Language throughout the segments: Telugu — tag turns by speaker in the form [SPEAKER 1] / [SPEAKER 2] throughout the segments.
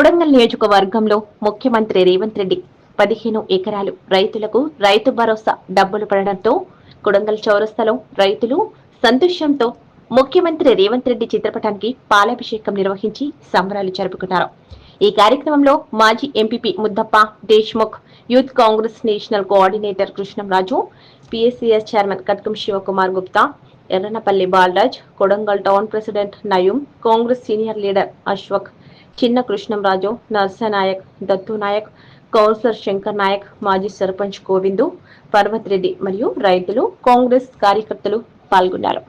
[SPEAKER 1] కొడంగల్ నియోజకవర్గంలో ముఖ్యమంత్రి రేవంత్ రెడ్డి పదిహేను ఎకరాలు రైతులకు రైతు భరోసా డబ్బులు పడడంతో కొడంగల్ చౌరస్తాలో రైతులు సంతోషంతో ముఖ్యమంత్రి రేవంత్ రెడ్డి చిత్రపటానికి పాలాభిషేకం నిర్వహించి సంబరాలు జరుపుకున్నారు. ఈ కార్యక్రమంలో మాజీ MPP Muddappa Deshmukh youth Congress national coordinator Krishnamraju PSCS chairman Katkam Shivakumar Gupta Erranapalli Balraj Kodangal town president Nayeem Congress senior leader Ashwak Chinna Krishnamraju Narsanayak Dattu Nayak councillor Shankar Nayak మాజీ సర్పంచ్ గోవిందు పర్వత్ రెడ్డి మరియు రైతులు కాంగ్రెస్ కార్యకర్తలు పాల్గొన్నారు.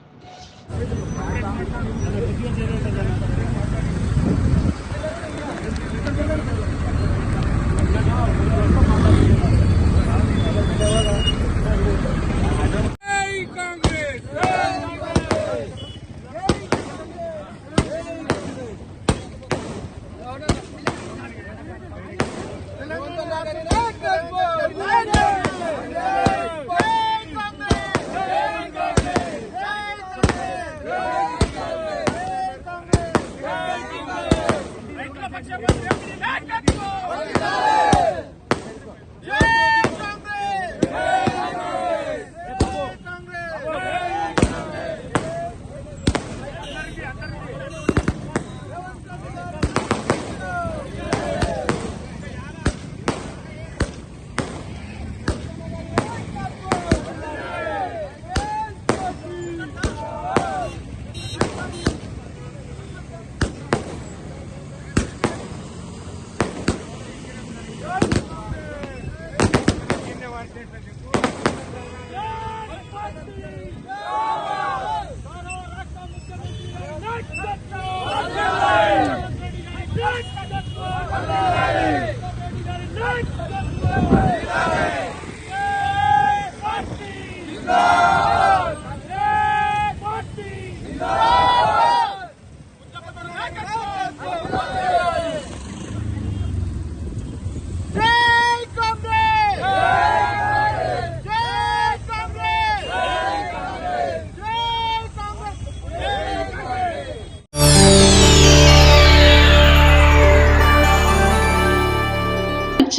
[SPEAKER 2] Ekber!